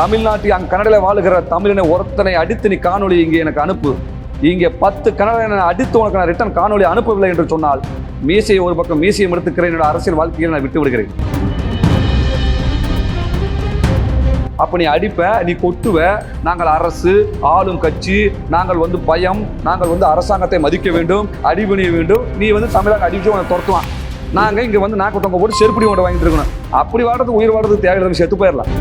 தமிழ்நாட்டில் அங்க கன்னடையில் வாழுகிற தமிழனை ஒருத்தனை அடித்து நீ காணொலி இங்கே எனக்கு அனுப்பு. இங்கே பத்து கன்னடனை அடித்து உனக்கு நான் ரிட்டன் காணொலி அனுப்பவில்லை என்று சொன்னால் மீசையை ஒரு பக்கம் மீசையை எடுத்துக்கிறேன் என்னோட அரசியல் வாழ்க்கையில் நான் விட்டு விடுகிறேன் அப்போ நீ அடிப்ப நீ கொட்டுவ நாங்கள் அரசு ஆளும் கட்சி நாங்கள் வந்து பயம் நாங்கள் வந்து அரசாங்கத்தை மதிக்க வேண்டும் அடிபணிய வேண்டும் நீ வந்து தமிழக அடிச்சு உனக்கு துரத்துவான். நாங்கள் இங்கே வந்து நாக்கு தொங்க போட்டு செருப்படி கொண்டு வாங்கிட்டு இருக்கணும். அப்படி வாடுறது உயிர் வாடுறது தேவையில்லாம செத்து போயிடலாம்.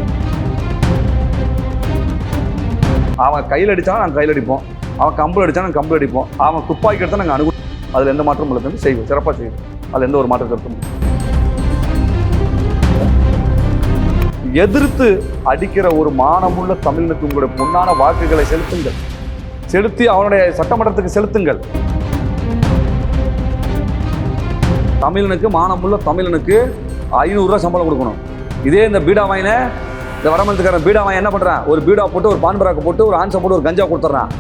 அவன் கையில் அடிச்சாலும் நாங்கள் கையில் அடிப்போம். அவன் கம்பல் அடித்தா நாங்கள் கம்பல் அடிப்போம். அவன் துப்பாக்கி எடுத்தால் நாங்கள் அணுகு அதில் எந்த மாற்றமும் இல்லை செய்வோம். சிறப்பாக செய்வோம். அதில் எந்த ஒரு மாற்றம் கருத்தும் எதிர்த்து அடிக்கிற ஒரு மானமுள்ள தமிழனுக்கு உங்களுடைய பொன்னான வாக்குகளை செலுத்துங்கள். செலுத்தி அவனுடைய சட்டமன்றத்துக்கு செலுத்துங்கள். தமிழனுக்கு மானமுள்ள தமிழனுக்கு ஐநூறுரூவா சம்பளம் கொடுக்கணும். இதே இந்த பீடா வாயின இந்த வரமத்துக்காரன் பீடா வாங்கி என்ன பண்ணுறான் ஒரு பீடா போட்டு ஒரு பான்பராக்கு போட்டு ஒரு ஆன்சை போட்டு ஒரு கஞ்சா கொடுத்துட்றான்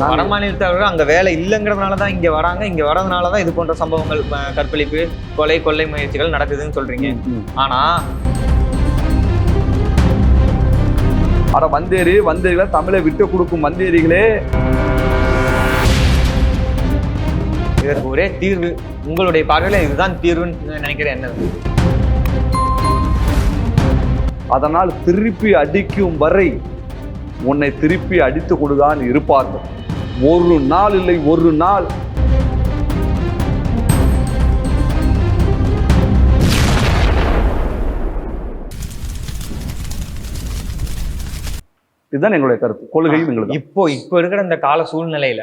வட மாநிலத்தவர்கள் அங்க வேலை இல்லைங்கிறதுனால தான் இங்க வராங்க. இங்க வரதுனால தான் இது போன்ற சம்பவங்கள் கற்பழிப்பு கொலை கொள்ளை முயற்சிகள் நடக்குதுன்னு சொல்றீங்க. ஆனா அட வந்தேரி வந்தேரிகளை தமிழை விட்டு கொடுக்கும் வந்தேரிகளே இதற்கு ஒரே தீர்வு உங்களுடைய பார்வையில இதுதான் தீர்வுன்னு நினைக்கிறேன். என்ன? அதனால் திருப்பி அடிக்கும் வரை உன்னை திருப்பி அடித்து கொடுதான் இருப்பார்கள். ஒரு நாள் இல்லை ஒரு நாள். இதுதான் எங்களுடைய கருத்து. கொள்கையும் எங்களுக்கு இப்போ இப்போ இருக்கிற இந்த கால சூழ்நிலையில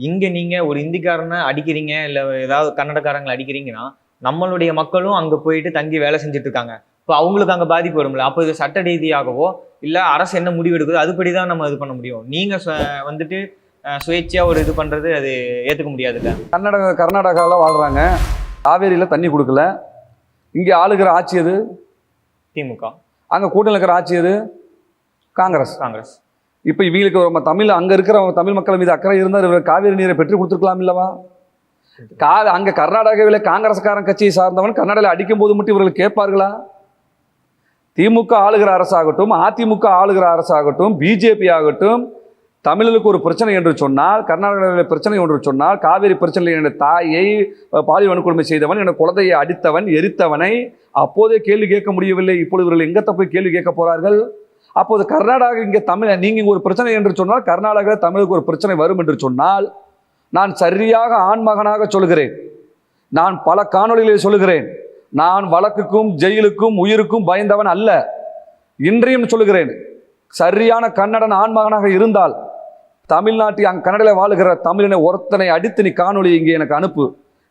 இங்க நீங்க ஒரு இந்திக்காரனை அடிக்கிறீங்க இல்ல ஏதாவது கன்னடக்காரங்களை அடிக்கிறீங்கன்னா நம்மளுடைய மக்களும் அங்க போயிட்டு தங்கி வேலை செஞ்சுட்டு இருக்காங்க இப்போ அவங்களுக்கு அங்க பாதிப்பு வரும்ல. அப்போ இது சட்ட ரீதியாகவோ இல்ல அரசு என்ன முடிவு எடுக்குதோ அதுபடி தான் நம்ம இது பண்ண முடியும். நீங்க சு- வந்துட்டு அஹ், சுயேட்சையா ஒரு இது பண்றது அது ஏத்துக்க முடியாதுல்ல. கர்நாடகா கர்நாடகாவில் வாழ்றாங்க. காவேரியில் தண்ணி கொடுக்கல. இங்கே ஆளுகிற ஆட்சி எது? திமுக. அங்கே கூட்டணியில் இருக்கிற ஆட்சி எது? காங்கிரஸ். காங்கிரஸ். இப்போ இவங்களுக்கு நம்ம தமிழ் அங்கே இருக்கிற தமிழ் மக்கள் மீது அக்கறை இருந்தால் இவர் காவிரி நீரை பெற்று கொடுத்துருக்கலாம் இல்லவா? கா அங்கே கர்நாடகாவில் காங்கிரஸ்காரன் கட்சியை சார்ந்தவன் கர்நாடகாவில் அடிக்கும் போது மட்டும் இவர்கள் கேட்பார்களா? திமுக ஆளுகிற அரசாகட்டும் அதிமுக ஆளுகிற அரசாகட்டும் பிஜேபி ஆகட்டும் தமிழர்களுக்கு ஒரு பிரச்சனை என்று சொன்னால் கர்நாடகாவில் பிரச்சனை என்று சொன்னால் காவிரி பிரச்சனையில் என்னுடைய தாயை பாலி பாலியல் வன்கொடுமை செய்தவன் என்னுடைய குழந்தையை அடித்தவன் எரித்தவனை அப்போதே கேள்வி கேட்க முடியவில்லை. இப்பொழுது இவர்கள் எங்கே போய் கேள்வி கேட்க போகிறார்கள் அப்போது கர்நாடகா இங்கே தமிழ் நீங்கள் இங்கே ஒரு பிரச்சனை என்று சொன்னால் கர்நாடகாவில் தமிழுக்கு ஒரு பிரச்சனை வரும் என்று சொன்னால் நான் சரியாக ஆண்மகனாக சொல்கிறேன் நான் பல காணொலிகளை சொல்லுகிறேன். நான் வழக்குக்கும் ஜெயிலுக்கும் உயிருக்கும் பயந்தவன் அல்ல. இன்றையும் சொல்லுகிறேன் சரியான கன்னடன் ஆண்மகனாக இருந்தால் தமிழ்நாட்டில் அங்கே கன்னடையில் வாழுகிற தமிழனை ஒருத்தனை அடித்து நீ காணொலி இங்கே எனக்கு அனுப்பு.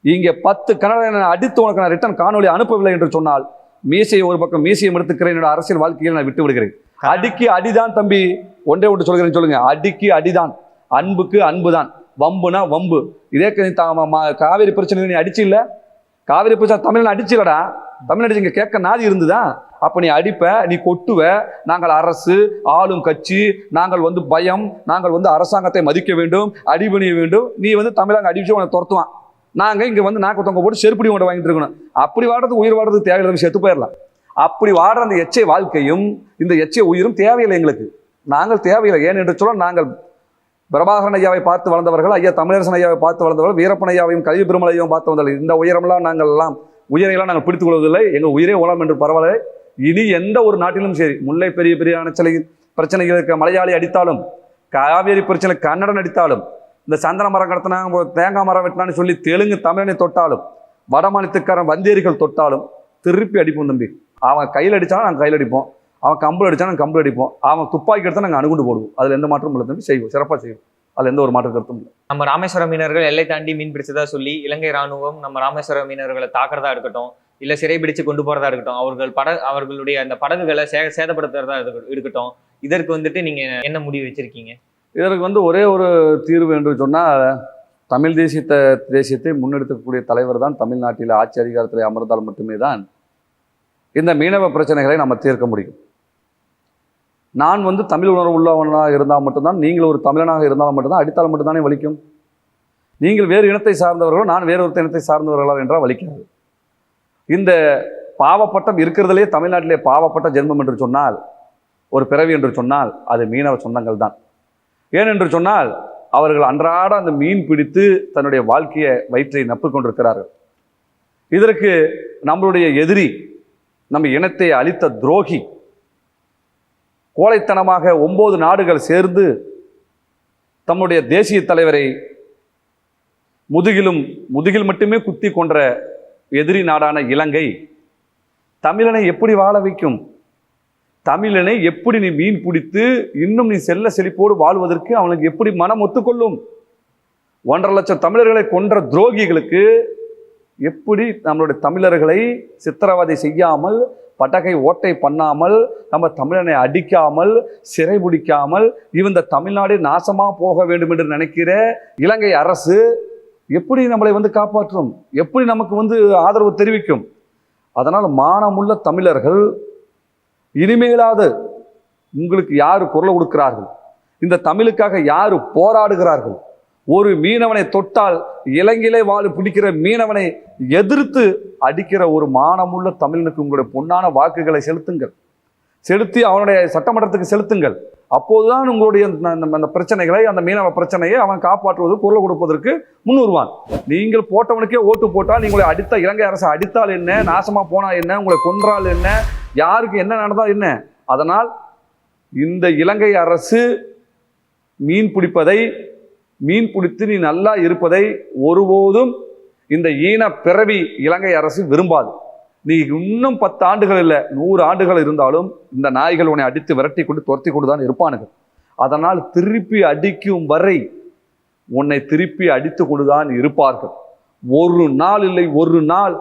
இங்கே பத்து கன்னடனை அடித்து உனக்கு நான் ரிட்டன் காணொலி அனுப்பவில்லை என்று சொன்னால் மீசையை ஒரு பக்கம் மீசையை எடுத்துக்கிறேன் என்னோட அரசியல் வாழ்க்கையில் நான் விட்டு விடுகிறேன் அடிக்கு அடிதான் தம்பி. ஒன்றே ஒன்று சொல்கிறேன் சொல்லுங்க. அடிக்கு அடிதான். அன்புக்கு அன்புதான். வம்புனா வம்பு. இதே க- ம- ம- பிரச்சனை நீ அடிச்சு இல்லை? காவேரி பிரச்சனை தமிழ்ல அடிச்சுலடா தமிழ் அடிச்சு இங்கே கேட்க நாதி இருந்துதான் அப்போ நீ அடிப்ப நீ கொட்டுவ. நாங்கள் அரசு ஆளும் கட்சி நாங்கள் வந்து பயம் நாங்கள் வந்து அரசாங்கத்தை மதிக்க வேண்டும் அடிபணிய வேண்டும். நீ வந்து தமிழக அடிச்சு உனக்கு துரத்துவான். நாங்கள் இங்கே வந்து நாக்கு தொங்க போட்டு செருப்படி கொண்டு வாங்கிட்டு இருக்கணும். அப்படி வாடுறது உயிர் வாடுறது தேவையில்லாம செத்து போயிடலாம். அப்படி வாடுற அந்த எச்சை வாழ்க்கையும் இந்த எச்சை உயிரும் தேவையில்லை எங்களுக்கு. நாங்கள் தேவையில்லை. ஏன் என்று சொல்ல நாங்கள் பிரபாகரன் ஐயாவை பார்த்து வளர்ந்தவர்கள் ஐயா தமிழரசன் ஐயாவை பார்த்து வளர்ந்தவர்கள் வீரப்பன் ஐயாவையும் கல்வி பெருமல் பார்த்து வந்தவர்கள். இந்த உயரமெல்லாம் நாங்கள் எல்லாம் உயிரையெல்லாம் நாங்கள் பிடித்துக் கொள்வதில்லை. எங்கள் உயிரே உலம் என்று பரவாயில்லை இனி எந்த ஒரு நாட்டிலும் சரி. முல்லை பெரிய பெரிய அணைச்சலை பிரச்சனைகள் இருக்க மலையாளி அடித்தாலும் காவேரி பிரச்சனை கன்னடன் அடித்தாலும் இந்த சந்தன மரம் கடத்தினாங்க தேங்காய் மரம் வெட்டினான்னு சொல்லி தெலுங்கு தமிழனை தொட்டாலும் வட மாநிலத்துக்காரன் வந்தேரிகள் தொட்டாலும் திருப்பி அடிப்போம் தம்பி. அவன் கையில் அடித்தாலும் நாங்கள் கையில் அடிப்போம். அவன் கம்பல் அடித்தா நாங்கள் கம்பல் அடிப்போம். அவன் துப்பாக்கி எடுத்தா நாங்கள் அணுகுண்டு போடுவோம். அதில் எந்த மாற்றமும் இல்லை தம்பி. செய்வோம். சிறப்பாக செய்வோம். அதில் எந்த ஒரு மாற்று கருத்தும் இல்லை. நம்ம ராமேஸ்வரம் மீனவர்கள் எல்லை தாண்டி மீன் பிடிச்சதா சொல்லி இலங்கை ராணுவம் நம்ம ராமேஸ்வரம் மீனவர்களை தாக்குறதா இருக்கட்டும் இல்ல சிறைபிடிச்சு கொண்டு போறதா இருக்கட்டும் அவர்கள் பட அவர்களுடைய அந்த படகுகளை சே சேதப்படுத்துறதா இருக்க- இருக்கட்டும் இதற்கு வந்துட்டு நீங்க என்ன முடிவு வச்சிருக்கீங்க? இதற்கு வந்து ஒரே ஒரு தீர்வு என்று சொன்னால் தமிழ் தேசியத்தை தேசியத்தை முன்னெடுக்கக்கூடிய தலைவர் தான் தமிழ்நாட்டில் ஆட்சி அதிகாரத்தில் அமர்ந்தால் மட்டுமே தான் இந்த மீனவ பிரச்சனைகளை நம்ம தீர்க்க முடியும். நான் வந்து தமிழ் உணர்வு உள்ளவனாக இருந்தால் மட்டும்தான் நீங்கள் ஒரு தமிழனாக இருந்தால் மட்டும்தான் அடித்தால் மட்டும்தானே வலிக்கும். நீங்கள் வேறு இனத்தை சார்ந்தவர்களோ நான் வேறு ஒரு இனத்தை சார்ந்தவர்களா என்றால் வலிக்காது. இந்த பாவப்பட்டம் இருக்கிறதுலே தமிழ்நாட்டிலே பாவப்பட்ட ஜென்மம் என்று சொன்னால் ஒரு பிறவி என்று சொன்னால் அது மீனவ சொந்தங்கள் தான். ஏன் என்று சொன்னால் அவர்கள் அன்றாட அந்த மீன் பிடித்து தன்னுடைய வாழ்க்கையை வயிற்றை நப்பு கொண்டிருக்கிறார்கள். இதற்கு நம்மளுடைய எதிரி நம்ம இனத்தை அழித்த துரோகி. கோழைத்தனமாக ஒன்பது நாடுகள் சேர்ந்து தம்முடைய தேசிய தலைவரை முதுகிலும் முதுகில் மட்டுமே குத்தி கொன்ற எதிரி நாடான இலங்கை. தமிழனை எப்படி வாழ வைக்கும்? தமிழனை எப்படி நீ மீன் பிடித்து இன்னும் நீ செல்ல செழிப்போடு வாழ்வதற்கு அவனுக்கு எப்படி மனம் ஒத்துக்கொள்ளும்? ஒன்றரை லட்சம் தமிழர்களை கொன்ற துரோகிகளுக்கு எப்படி நம்மளுடைய தமிழர்களை சித்திரவதை செய்யாமல் பட்டகை ஓட்டை பண்ணாமல் நம்ம தமிழனை அடிக்காமல் சிறைபிடிக்காமல் இந்த தமிழ்நாடு நாசமாக போக வேண்டும் என்று நினைக்கிற இலங்கை அரசு எப்படி நம்மளை வந்து காப்பாற்றும்? எப்படி நமக்கு வந்து ஆதரவு தெரிவிக்கும்? அதனால் மானமுள்ள தமிழர்கள் இனிமேலாவது உங்களுக்கு யார் குரல் கொடுக்கிறார்கள்? இந்த தமிழுக்காக யார் போராடுகிறார்கள்? ஒரு மீனவனை தொட்டால் இலங்கையிலே வாழ பிடிக்கிற மீனவனை எதிர்த்து அடிக்கிற ஒரு மானமுள்ள தமிழனுக்கு உங்களுடைய பொன்னான வாக்குகளை செலுத்துங்கள். செலுத்தி அவனுடைய சட்டமன்றத்துக்கு செலுத்துங்கள். அப்போதுதான் உங்களுடைய அந்த- அந்த- பிரச்சனைகளை அந்த மீனவ பிரச்சனையை அவன் காப்பாற்றுவது குரல் கொடுப்பதற்கு முன்னுருவான். நீங்கள் போட்டவனுக்கே ஓட்டு போட்டால் நீங்களை அடித்த இலங்கை அரசு அடித்தால் என்ன? நாசமா போனால் என்ன? உங்களை கொன்றால் என்ன? யாருக்கு என்ன நடந்தால் என்ன? அதனால் இந்த இலங்கை அரசு மீன் பிடிப்பதை மீன் பிடித்து நீ நல்லா இருப்பதை ஒருபோதும் இந்த ஈன பிறவி இலங்கை அரசு விரும்பாது. நீ இன்னும் பத்து ஆண்டுகள் இல்லை நூறு ஆண்டுகள் இருந்தாலும் இந்த நாய்கள் உன்னை அடித்து விரட்டி கொண்டு துரத்தி கொண்டு தான் இருப்பானுங்க. அதனால் திருப்பி அடிக்கும் வரை உன்னை திருப்பி அடித்து கொண்டு தான் இருப்பார்கள். ஒரு நாள் இல்லை ஒரு நாள்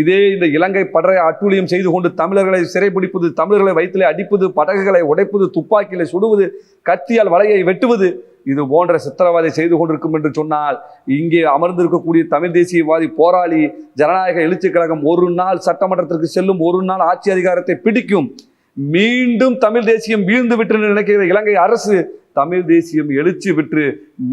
இதே இந்த இலங்கை படரை அட்டூழியம் செய்து கொண்டு தமிழர்களை சிறைபிடிப்பது தமிழர்களை வயிற்றிலே அடிப்பது படகுகளை உடைப்பது துப்பாக்கியில சுடுவது கத்தியால் வலையை வெட்டுவது இது போன்ற சித்திரவதை செய்து கொண்டிருக்கும் என்று சொன்னால் இங்கே அமர்ந்திருக்கக்கூடிய தமிழ் தேசியவாதி போராளி ஜனநாயக எழுச்சி கழகம் ஒரு நாள் சட்டமன்றத்திற்கு செல்லும் ஒரு நாள் ஆட்சி அதிகாரத்தை பிடிக்கும். மீண்டும் தமிழ் தேசியம் வீழ்ந்து விட்டு நினைக்கிற இலங்கை அரசு தமிழ் தேசியம் எழுச்சி விற்று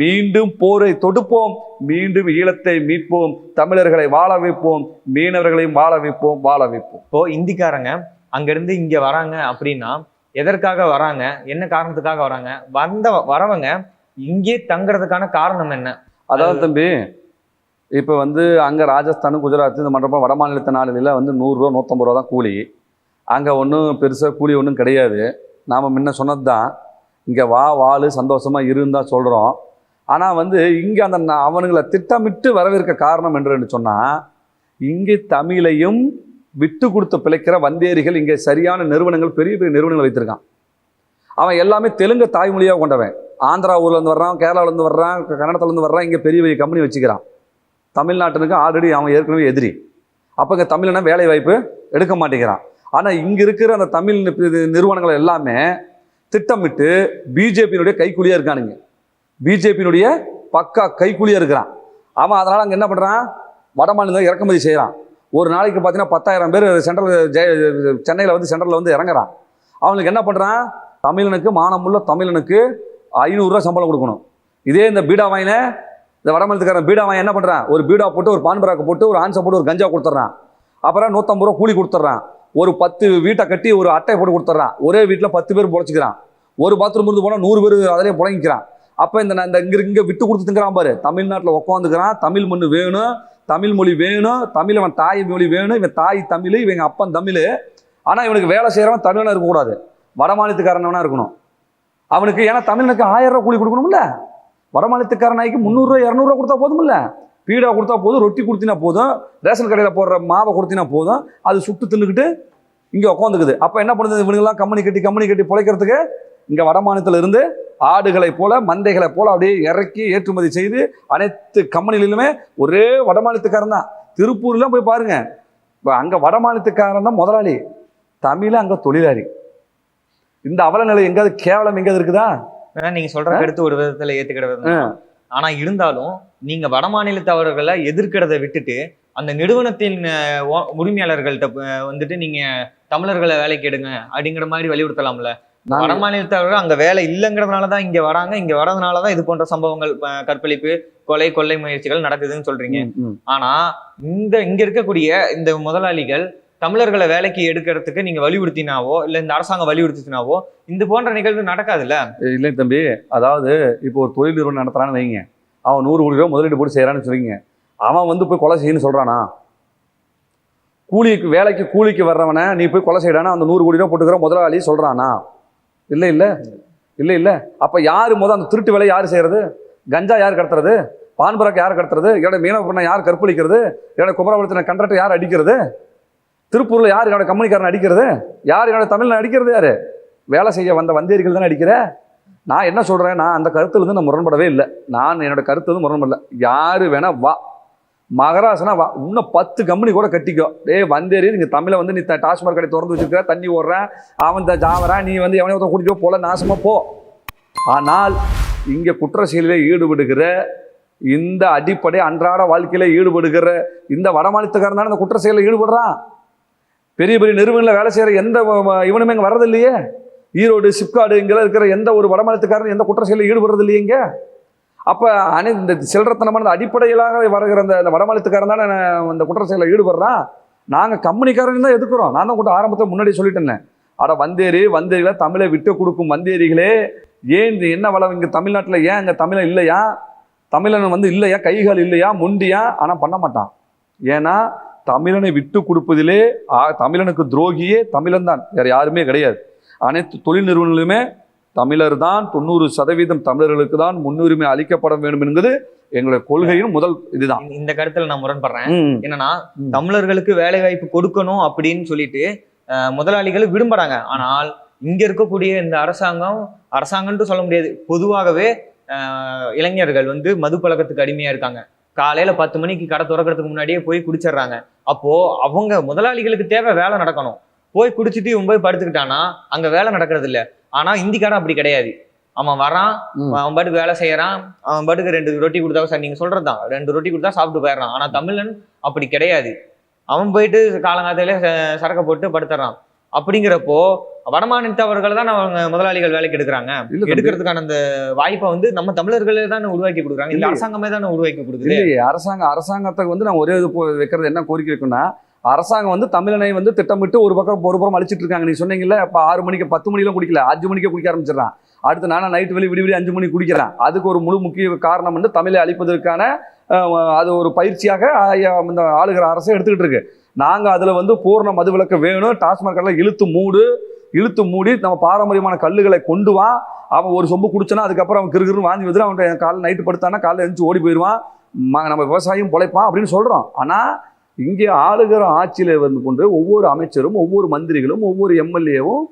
மீண்டும் போரை தொடுப்போம். மீண்டும் ஈழத்தை மீட்போம். தமிழர்களை வாழ வைப்போம். மீனவர்களையும் வாழ வைப்போம். வாழ வைப்போம். இப்போ இந்திக்காரங்க அங்கிருந்து இங்க வராங்க அப்படின்னா எதற்காக வராங்க? என்ன காரணத்துக்காக வராங்க? வந்த வரவங்க இங்கே தங்குறதுக்கான காரணம் என்ன? அதாவது தம்பி இப்போ வந்து அங்கே ராஜஸ்தான் குஜராத் இந்த மண்டபம் வட மாநிலத்த நாடுகளில் வந்து நூறுரூவா நூற்றம்பது ரூபா தான் கூலி. அங்கே ஒன்றும் பெருசாக கூலி ஒன்றும் கிடையாது. நாம் முன்ன சொன்னது தான் இங்கே வா வாழு சந்தோஷமாக இருந்தால் சொல்கிறோம் ஆனால் வந்து இங்கே அந்த அவனுங்களை திட்டமிட்டு வரவேற்க காரணம் என்று சொன்னால் இங்கே தமிழையும் விட்டு கொடுத்து பிழைக்கிற வந்தேரிகள் இங்கே சரியான நிறுவனங்கள் பெரிய பெரிய நிறுவனங்கள் வைத்திருக்கான். அவன் எல்லாமே தெலுங்கு தாய்மொழியாக கொண்டவன். ஆந்திரா ஊர்லேருந்து வர்றான் கேரளாவிலேருந்து வர்றான் கன்னடத்துலேருந்து வர்றான் இங்கே பெரிய பெரிய கம்பெனி வச்சுக்கிறான். தமிழ்நாட்டினுக்கு ஆல்ரெடி அவன் ஏற்கனவே எதிரி. அப்போ இங்கே தமிழனா வேலை வாய்ப்பு எடுக்க மாட்டேங்கிறான். ஆனால் இங்கே இருக்கிற அந்த தமிழ் இது நிறுவனங்கள் எல்லாமே திட்டமிட்டு பிஜேபியினுடைய கைக்குழியாக இருக்கானுங்க. பிஜேபியினுடைய பக்கா கைக்குழியாக இருக்கிறான். அவன் அதனால் அங்கே என்ன பண்ணுறான் வட மாநிலம் இறக்குமதி செய்கிறான் ஒரு நாளைக்கு பார்த்தீங்கன்னா பத்தாயிரம் பேர் சென்ட்ரல் ஜெய சென்னையில் வந்து சென்ட்ரலில் வந்து இறங்குறான். அவனுக்கு என்ன பண்ணுறான் தமிழனுக்கு மானமுள்ள தமிழனுக்கு ஐநூறுரூவா சம்பளம் கொடுக்கணும். இதே இந்த பீடா வாயின இந்த வடமலத்துக்காரன் பீடா வாங்கி என்ன பண்ணுறான் ஒரு பீடா போட்டு ஒரு பான்பராக்கு போட்டு ஒரு ஆன்சை போட்டு ஒரு கஞ்சா கொடுத்துட்றான் அப்புறம் நூற்றம்பது ரூபா கூலி கொடுத்துட்றான் ஒரு பத்து வீட்டை கட்டி ஒரு அட்டை போட்டு கொடுத்துட்றான் ஒரே வீட்டில் பத்து பேர் பொழைச்சிக்கிறான். ஒரு பாத்ரூம் இருந்து போனால் நூறு பேர் அதிலே புழங்கிக்கிறான் அப்போ இந்த நான் இந்த இங்கே இங்கே விட்டு கொடுத்துங்கிறான் பாரு. தமிழ்நாட்டில் உட்காந்துக்கிறான் தமிழ் மண்ணு வேணும். தமிழ் மொழி வேணும். தமிழ் அவன் தாய் மொழி வேணும். இவன் தாய் தமிழ் இவங்க அப்பன் தமிழ். ஆனால் இவனுக்கு வேலை செய்கிறவன் தமிழனா இருக்கக்கூடாது. வட மாநிலத்துக்காரனவனா இருக்கணும். அவனுக்கு ஏன்னா தமிழனுக்கு ஆயிரம் ரூபா கூலி கொடுக்கணும்ல? வடமாநிலத்துக்கார நாய்க்கு முந்நூறுரூவா இரநூறுவா கொடுத்தா போதும்ல பீடா கொடுத்தா போதும் ரொட்டி கொடுத்தினா போதும் ரேஷன் கடையில் போடுற மாவை கொடுத்தினா போதும் அது சுட்டு தின்னுக்கிட்டு இங்கே உட்காந்துக்குது அப்போ என்ன பண்ணுது? இவனுங்களாம் கம்பெனி கட்டி கம்பெனி கட்டி பிழைக்கிறதுக்கு இங்கே வட மாநிலத்தில் இருந்து ஆடுகளை போல மந்தைகளை போல அப்படியே இறக்கி ஏற்றுமதி செய்து அனைத்து கம்பெனிகளிலுமே ஒரே வட மாநிலத்துக்காரன் தான். திருப்பூர்லாம் போய் பாருங்க. இப்போ அங்கே வட மாநிலத்துக்காரன் தான் முதலாளி. தமிழ் அங்கே தொழிலாளி. இந்த அவல நிலை எங்கேயாவது கேவலம் எங்கேயாவது இருக்குதா? நீங்க சொல்ற கருத்து ஒரு விதத்துல ஏத்துக்கிறது ஆனா இருந்தாலும் நீங்க வட மாநிலத்தவர்களை எதிர்க்கிறத விட்டுட்டு அந்த நிறுவனத்தின் உரிமையாளர்கள்ட்ட வந்துட்டு நீங்க தமிழர்களை வேலைக்கு எடுங்க அப்படிங்கிற மாதிரி வலியுறுத்தலாம்ல. வட மாநிலத்தவர்கள் அங்க வேலை இல்லைங்கிறதுனாலதான் இங்க வராங்க. இங்க வரதுனாலதான் இது போன்ற சம்பவங்கள் கற்பழிப்பு கொலை கொள்ளை முயற்சிகள் நடக்குதுன்னு சொல்றீங்க. ஆனா இந்த இங்க இருக்கக்கூடிய இந்த முதலாளிகள் தமிழர்களை வேலைக்கு எடுக்கிறதுக்கு நீங்க வலியுறுத்தினாவோ இல்ல இந்த அரசாங்கம் வலியுறுத்தினாவோ இந்த போன்ற நிகழ்வு நடக்காதுல்ல? இல்லை தம்பி அதாவது இப்போ ஒரு தொழில் நிறுவனம் நடத்துறான்னு வைங்க. அவன் நூறு கோடி ரூபா முதலீடு போட்டு செய்கிறான்னு சொல்லிங்க அவன் வந்து போய் கொலை செய்யணும்னு சொல்கிறானா கூலிக்கு வேலைக்கு கூலிக்கு வர்றவனை நீ போய் கொலை செய்யடானா அந்த நூறு கோடி ரூபா போட்டுக்கிற முதலாளி சொல்றானா? இல்லை இல்லை. இல்லை இல்லை. அப்போ யார் முதல் அந்த திருட்டு வேலை யார் செய்கிறது கஞ்சா யார் கடத்துறது? பான்பராக்கு யார் கடத்துறது? என்னோட மீனவ பண்ண யார் கற்பழிக்கிறது? என்னோட குமரபுரத்தின கண்ட்ராக்டர் யார் அடிக்கிறது? திருப்பூரில் யார் என்னோட கம்பெனிக்காரன் அடிக்கிறது? யார் என்னோட தமிழில் அடிக்கிறது யார்? வேலை செய்ய வந்த வந்தேரிகள் தானே அடிக்கிற? நான் என்ன சொல்கிறேன் நான் அந்த கருத்துலேருந்து நான் முரண்படவே இல்லை. நான் என்னோட கருத்து வந்து முரண்படல. யார் வேணா வா. மகராசனா வா. இன்னும் பத்து கம்பெனி கூட கட்டிக்கோ. டேய் வந்தேரி நீங்கள் தமிழை வந்து நீ த- டாஸ்மாக் கடை திறந்து வச்சுருக்க தண்ணி ஓடுறேன். அவன் த ஜாவரா நீ வந்து எவனையோ ஒருத்தன் கூட்டிட்டு போல நாசமாக போ. ஆனால் இங்கே குற்ற செயலில் ஈடுபடுகிற இந்த அடிப்படை அன்றாட வாழ்க்கையில் ஈடுபடுகிற இந்த வடமாநிலத்துக்காரன் தானே இந்த குற்ற செயலில் ஈடுபடுறான்? பெரிய பெரிய நிறுவனங்களில் வேலை செய்கிற எந்த வ- இவனுமே இங்கே வர்றதில்லையே. ஈரோடு சிப்காடு இங்கெல்லாம் இருக்கிற எந்த ஒரு வடமாநிலத்துக்காரன் எந்த குற்ற செயலில் ஈடுபடுறது இல்லையேங்க அப்போ அனை இந்த சில்லறத்தனமான அடிப்படையிலாக வருகிற அந்த இந்த வடமாநிலத்துக்காரன் தானே நான் இந்த குற்ற செயலில் ஈடுபடுறான். நாங்கள் கம்பெனிக்காரன் தான் எதுக்குறோம் நான் தான் கூட ஆரம்பத்தில் முன்னாடி சொல்லிட்டேன் அட வந்தேரி வந்தேரிகளை தமிழை விட்டு கொடுக்கும் வந்தேரிகளே. ஏன் இது என்ன வளம்? இங்கே தமிழ்நாட்டில் ஏன் இங்கே தமிழன் இல்லையா? தமிழன் வந்து இல்லையா? கைகால் இல்லையா? முண்டியா? ஆனால் பண்ண மாட்டான். ஏன்னா தமிழனை விட்டு கொடுப்பதிலே தமிழனுக்கு துரோகியே தமிழன் தான் வேற யாருமே கிடையாது. அனைத்து தொழில் நிறுவனங்களுமே தமிழர் தான் தொண்ணூறு சதவீதம் தமிழர்களுக்கு தான் முன்னுரிமை அளிக்கப்பட வேண்டும் என்பது எங்களுடைய கொள்கையின் முதல் இதுதான். இந்த- கருத்துல நான் முரண்படுறேன். என்னன்னா. தமிழர்களுக்கு வேலை வாய்ப்பு கொடுக்கணும் அப்படின்னு சொல்லிட்டு முதலாளிகள் விரும்புறாங்க. ஆனால் இங்க இருக்கக்கூடிய இந்த அரசாங்கம் அரசாங்கம்னு சொல்ல முடியாது. பொதுவாகவே இளைஞர்கள் வந்து மது பழக்கத்துக்கு அடிமையா இருக்காங்க. காலையில பத்து மணிக்கு கடை திறக்கிறதுக்கு முன்னாடியே போய் குடிச்சிடுறாங்க. அப்போ அவங்க முதலாளிகளுக்கு தேவை வேலை நடக்கணும். போய் குடிச்சிட்டு இவன் போய் படுத்துக்கிட்டானா அங்க வேலை நடக்கிறது இல்ல. ஆனா இந்திக்காரன் அப்படி கிடையாது. அவன் வரான். அவன் பாட்டுக்கு வேலை செய்யறான் அவன் பாட்டுக்கு ரெண்டு ரொட்டி கொடுத்தா சார் நீங்க சொல்றதுதான். ரெண்டு ரொட்டி கொடுத்தா சாப்பிட்டு போயிடுறான். ஆனா தமிழன் அப்படி கிடையாது. அவன் போயிட்டு காலங்காத்தாலே ச- சரக்கு போட்டு படுத்துறான். அப்படிங்கிறப்போ வடமாநிலத்தவர்கள் தான் அவங்க முதலாளிகள் வேலைக்கு எடுக்கிறாங்க. இல்ல. எடுக்கிறதுக்கான அந்த வாய்ப்பை வந்து நம்ம தமிழர்களே தானே உருவாக்கி கொடுக்குறாங்க. இல்லையே. அரசாங்கமே தானே உருவாக்கி கொடுக்குது. இல்லையே. அரசாங்க அரசாங்கத்துக்கு வந்து நான் ஒரே இது வைக்கிறது என்ன கோரிக்கை வைக்கணும்னா அரசாங்கம் வந்து தமிழனை வந்து திட்டமிட்டு ஒரு பக்கம் ஒரு புறம் அழிச்சிட்டு இருக்காங்க. நீ சொன்னீங்கல்ல இப்போ ஆறு மணிக்கு பத்து மணிலாம் குடிக்கல. அஞ்சு மணிக்கே குடிக்க ஆரம்பிச்சிடறான். அடுத்து நானும் நைட்டு வெளி விடி விடி அஞ்சு மணிக்கு குடிக்கிறேன். அதுக்கு ஒரு முழு முக்கிய காரணம் வந்து தமிழை அழிப்பதற்கான அது ஒரு பயிற்சியாக இந்த ஆளுகிற அரசு எடுத்துக்கிட்டு இருக்கு. நாங்கள் அதில் வந்து பூர்ண மதுவிலக்கு வேணும். டாஸ்மாக் கடையில் இழுத்து மூடு. இழுத்து மூடி நம்ம பாரம்பரியமான கல்லுகளை கொண்டு வா. அவன் ஒரு சொம்பு குடிச்சனா அதுக்கப்புறம் அவன் கிருகிருன்னு வாங்கி வந்துடும் அவன் காலையில் நைட்டு படுத்தானா காலையில் எழுந்து ஓடி போயிடுவான். நம்ம விவசாயம் பிழைப்பான் அப்படின்னு சொல்கிறோம் ஆனால் இங்கே ஆளுகிற ஆட்சியில் வந்து கொண்டு ஒவ்வொரு அமைச்சரும் ஒவ்வொரு மந்திரிகளும் ஒவ்வொரு எம்எல்ஏவும்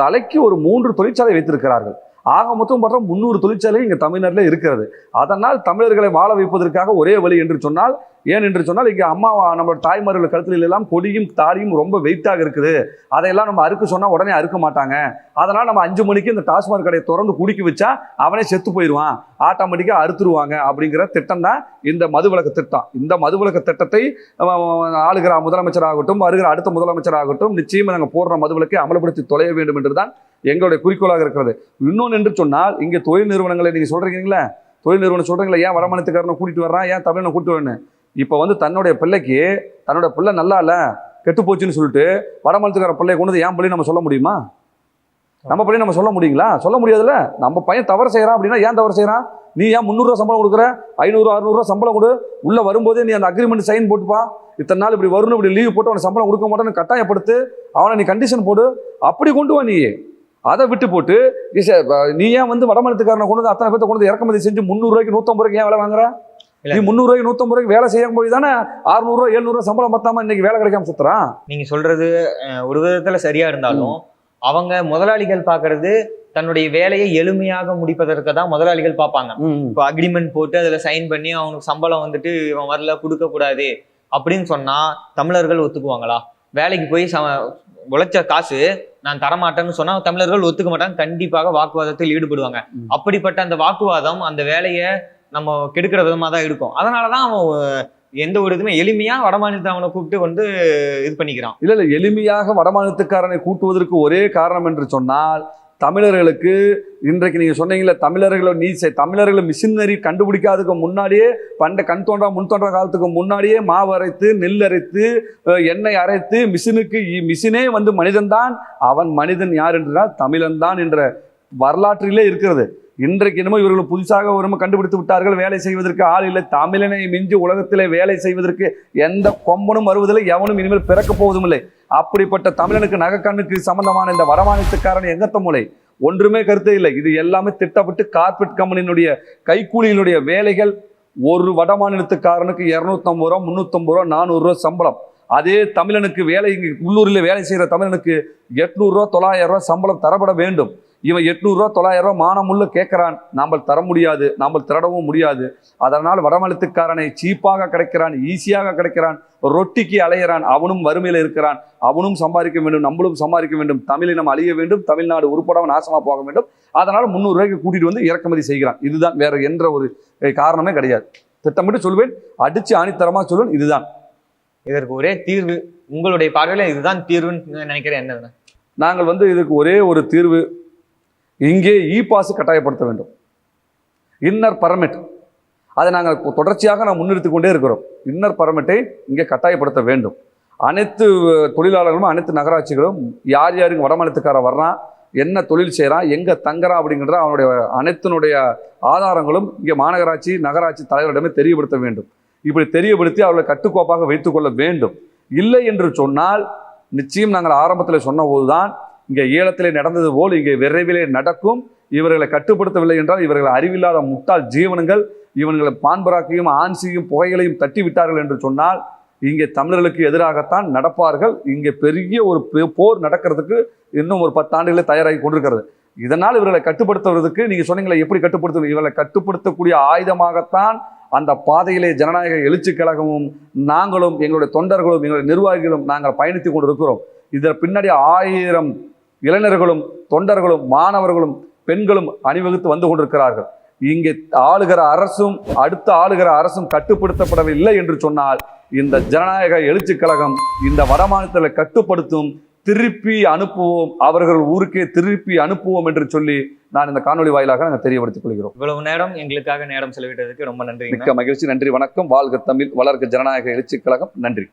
தலைக்கு ஒரு மூன்று தொழிற்சாலை வைத்திருக்கிறார்கள். ஆக மொத்தம் பார்த்தா முந்நூறு தொழிற்சாலை இங்கே தமிழ்நாட்டில் இருக்கிறது. அதனால் தமிழர்களை வாழ வைப்பதற்காக ஒரே வழி என்று சொன்னால் ஏன் என்று சொன்னால் இங்கே அம்மா நம்மளோட தாய்மார்கள் கழுத்தில் எல்லாம் கொடியும் தாடியும் ரொம்ப வெயிட்டாக இருக்குது. அதையெல்லாம் நம்ம அறுக்க சொன்னால் உடனே அறுக்க மாட்டாங்க. அதனால் நம்ம அஞ்சு மணிக்கு இந்த டாஸ்மாக் கடையை திறந்து குடிக்க வச்சா அவனே செத்து போயிடுவான். ஆட்டோமேட்டிக்காக அறுத்துருவாங்க அப்படிங்கிற திட்டம் தான் இந்த மதுவிலக்கு திட்டம். இந்த மதுவிலக்கு திட்டத்தை ஆளுகிற முதலமைச்சராகட்டும் வருகிற அடுத்த முதலமைச்சராகட்டும் நிச்சயமாக நாங்கள் போடுற மதுவிலக்கை அமல்படுத்தி தொலைய வேண்டும் என்று தான் எங்களுடைய குறிக்கோளாக இருக்கிறது. இன்னொன்று என்று சொன்னால் இங்கே தொழில் நிறுவனங்களை நீங்கள் சொல்கிறீங்களா தொழில் நிறுவனம் சொல்கிறீங்களா ஏன் வடமாநிலத்துக்காரனை கூட்டிட்டு வர்றான் ஏன் தமிழனை கூட்டிட்டு வரணும் இப்போ வந்து தன்னுடைய பிள்ளைக்கு தன்னோட பிள்ளை நல்லா இல்லை கெட்டு போச்சுன்னு சொல்லிட்டு வடமாநிலத்துக்கார பிள்ளையை கொண்டு வந்து ஏன் பிள்ளை நம்ம சொல்ல முடியுமா? நம்ம பிள்ளை நம்ம சொல்ல முடியுங்களா? சொல்ல முடியாதுல்ல. நம்ம பையன் தவறு செய்கிறான் அப்படின்னா ஏன் தவறு செய்கிறான் நீ ஏன் முந்நூறுரூவா சம்பளம் கொடுக்குற? ஐநூறு அறுநூறுவா சம்பளம் கொடு. உள்ளே வரும்போதே நீ அந்த அக்ரிமெண்ட் சைன் போட்டுப்பா. இத்தனை நாள் இப்படி வரணும் இப்படி லீவ் போட்டு அவனுக்கு சம்பளம் கொடுக்க மாட்டேன்னு கட்டாயப்படுத்து அவனை நீ கண்டிஷன் போடு. அப்படி கொண்டு வா நீ அதை விட்டு போட்டு நீ ஏன் வந்து வடமாநிலத்துக்காரனை கொண்டு வந்து அத்தனை பேர்த்த கொண்டு வந்து இறக்குமதி செஞ்சு முந்நூறுரூவாய்க்கு நூற்றம்பது ரூபாய்க்கு ஏன் வேலை வாங்குற. நீ முந்நூறுரூவாய்க்கு நூற்றம்பது ரூபாய்க்கு வேலை செய்யும் போது தானே அறுநூறுவா எழுநூறுவா சம்பளம் பத்தாம இன்னைக்கு வேலை கிடைக்காம சுத்துறான்? நீங்க சொல்றது அஹ், ஒரு விதத்துல சரியா இருந்தாலும் அவங்க முதலாளிகள் பாக்குறது தன்னுடைய வேலையை எளிமையாக முடிப்பதற்கு தான் முதலாளிகள் பார்ப்பாங்க. இப்போ அக்ரிமெண்ட் போட்டு அதுல சைன் பண்ணி அவனுக்கு சம்பளம் வந்துட்டு இவன் வரல கொடுக்க கூடாது அப்படின்னு சொன்னா தமிழர்கள் ஒத்துக்குவாங்களா? வேலைக்கு போய் சம உழைச்ச காசு நான் தரமாட்டேன்னு சொன்னா தமிழர்கள் ஒத்துக்க மாட்டாங்க. கண்டிப்பாக வாக்குவாதத்தில் ஈடுபடுவாங்க. அப்படிப்பட்ட அந்த வாக்குவாதம் அந்த வேலையை நம்ம கெடுக்கிற விதமா தான் இருக்கும். அதனாலதான் அவன் எந்த ஒரு இதுவுமே எளிமையா வடமாநிலத்தை அவனை கூப்பிட்டு வந்து இது பண்ணிக்கிறான். இல்ல இல்ல எளிமையாக வடமாநிலத்துக்காரனை கூட்டுவதற்கு ஒரே காரணம் என்று சொன்னால் தமிழர்களுக்கு இன்றைக்கு நீங்கள் சொன்னீங்களே தமிழர்களை நீ தமிழர்களை மிஷினரி கண்டுபிடிக்காததுக்கு முன்னாடியே பண்ட கண் தோன்றா முன் தோன்றா காலத்துக்கு முன்னாடியே மாவு அரைத்து நெல் அரைத்து எண்ணெய் அரைத்து மிஷினுக்கு இ- மிஷினே வந்து மனிதன்தான் அவன் மனிதன் யார் என்றால் தமிழன் தான் என்ற வரலாற்றிலே இருக்கிறது. இன்றைக்கு என்னமோ இவர்கள் புதுசாக ஒரு கண்டுபிடித்து விட்டார்கள். வேலை செய்வதற்கு ஆள் இல்லை. தமிழனை மிஞ்சி உலகத்திலே வேலை செய்வதற்கு எந்த கொம்பனும் வருவதில்லை. எவனும் இனிமேல் பிறக்க போவதும் இல்லை அப்படிப்பட்ட தமிழனுக்கு நகக்கண்ணுக்கு சம்பந்தமான இந்த வரமானத்துக்காரன் எங்கத்த மூலை ஒன்றுமே கருத்தே இல்லை. இது எல்லாமே திட்டப்பட்டு கார்பெட் கம்பெனியினுடைய கைக்கூலியினுடைய வேலைகள். ஒரு வடமாநிலத்துக்காரனுக்கு இரநூத்தம்பது ரூபா முந்நூற்றம்பது ரூபா நானூறு ரூபா சம்பளம். அதே தமிழனுக்கு வேலை இங்கே உள்ளூரில் வேலை செய்கிற தமிழனுக்கு எட்நூறுரூவா தொள்ளாயிரம் ரூபா சம்பளம் தரப்பட வேண்டும். இவன் எட்நூறுரூவா தொள்ளாயிரம் ரூபா மானமுள்ள கேட்குறான். நாம் தர முடியாது நாம் திரடவும் முடியாது. அதனால் வடமாநிலத்துக்காரனை சீப்பாக கிடைக்கிறான் ஈஸியாக கிடைக்கிறான் ரொட்டிக்கு அலையிறான். அவனும் வறுமையில் இருக்கிறான். அவனும் சம்பாதிக்க வேண்டும் நம்மளும் சம்பாதிக்க வேண்டும். தமிழினம் அழிய வேண்டும் தமிழ்நாடு உருப்படாமல் நாசமாக போக வேண்டும். அதனால் முந்நூறு ரூபாய்க்கு கூட்டிட்டு வந்து இறக்குமதி செய்கிறான். இதுதான் வேற என்ற ஒரு காரணமே கிடையாது. திட்டமிட்டு சொல்வேன் அடிச்சு ஆணித்தரமாக சொல்வேன் இதுதான். இதற்கு ஒரே தீர்வு உங்களுடைய பார்வையில இதுதான் தீர்வுன்னு நினைக்கிறேன். என்னதுன்னா நாங்கள் வந்து இதுக்கு ஒரே ஒரு தீர்வு இங்கே இ பாஸ் கட்டாயப்படுத்த வேண்டும். இன்னர் பர்மிட் அதை நாங்கள் தொடர்ச்சியாக நான் முன்னிறுத்தி கொண்டே இருக்கிறோம். இன்னர் பர்மிட்டை இங்கே கட்டாயப்படுத்த வேண்டும். அனைத்து தொழிலாளர்களும் அனைத்து நகராட்சிகளும் யார் யாருக்கு வடமாநிலத்துக்காரன் வர்றான் என்ன தொழில் செய்கிறான் எங்கே தங்குறான் அப்படிங்கிற அவனுடைய அனைத்தினுடைய ஆதாரங்களும் இங்கே மாநகராட்சி நகராட்சி தலைவரிடமே தெரியப்படுத்த வேண்டும். இப்படி தெரியப்படுத்தி அவர்களை கட்டுக்கோப்பாக வைத்துக்கொள்ள வேண்டும். இல்லை என்று சொன்னால் நிச்சயம் நாங்கள் ஆரம்பத்தில் சொன்னபோதுதான் இங்கே ஈழத்திலே நடந்தது போல் இங்கே விரைவிலே நடக்கும். இவர்களை கட்டுப்படுத்தவில்லை என்றால் இவர்கள் அறிவில்லாத முட்டாள் ஜீவனங்கள். இவர்களை பான்பராக்கையும் ஆன்சியும் புகைகளையும் தட்டி விட்டார்கள் என்று சொன்னால் இங்கே தமிழர்களுக்கு எதிராகத்தான் நடப்பார்கள். இங்கே பெரிய ஒரு போர் நடக்கிறதுக்கு இன்னும் ஒரு பத்தாண்டுகளே தயாராகி கொண்டிருக்கிறது. இதனால் இவர்களை கட்டுப்படுத்துவதற்கு நீங்கள் சொன்னீங்களே எப்படி கட்டுப்படுத்த இவர்களை கட்டுப்படுத்தக்கூடிய ஆயுதமாகத்தான் அந்த பாதையிலே ஜனநாயக எழுச்சி கழகமும் நாங்களும் எங்களுடைய தொண்டர்களும் எங்களுடைய நிர்வாகிகளும் நாங்கள் பயணித்து கொண்டிருக்கிறோம். இதற்கு பின்னாடி ஆயிரம் இளைஞர்களும் தொண்டர்களும் மாணவர்களும் பெண்களும் அணிவகுத்து வந்து கொண்டிருக்கிறார்கள். இங்கே ஆளுகிற அரசும் அடுத்த ஆளுகிற அரசும் கட்டுப்படுத்தப்படவில்லை என்று சொன்னால் இந்த ஜனநாயக எழுச்சி கழகம் இந்த வடமாநிலத்தில் கட்டுப்படுத்தும் திருப்பி அனுப்புவோம் அவர்கள் ஊருக்கே திருப்பி அனுப்புவோம் என்று சொல்லி நான் இந்த காணொளி வாயிலாக நாங்கள் தெரியப்படுத்திக் கொள்கிறோம். இவ்வளவு நேரம் எங்களுக்காக நேரம் செலவிட்டதுக்கு ரொம்ப நன்றி மிக்க மகிழ்ச்சி நன்றி வணக்கம். வாழ்க தமிழ் வளர்க ஜனநாயக எழுச்சி கழகம். நன்றி.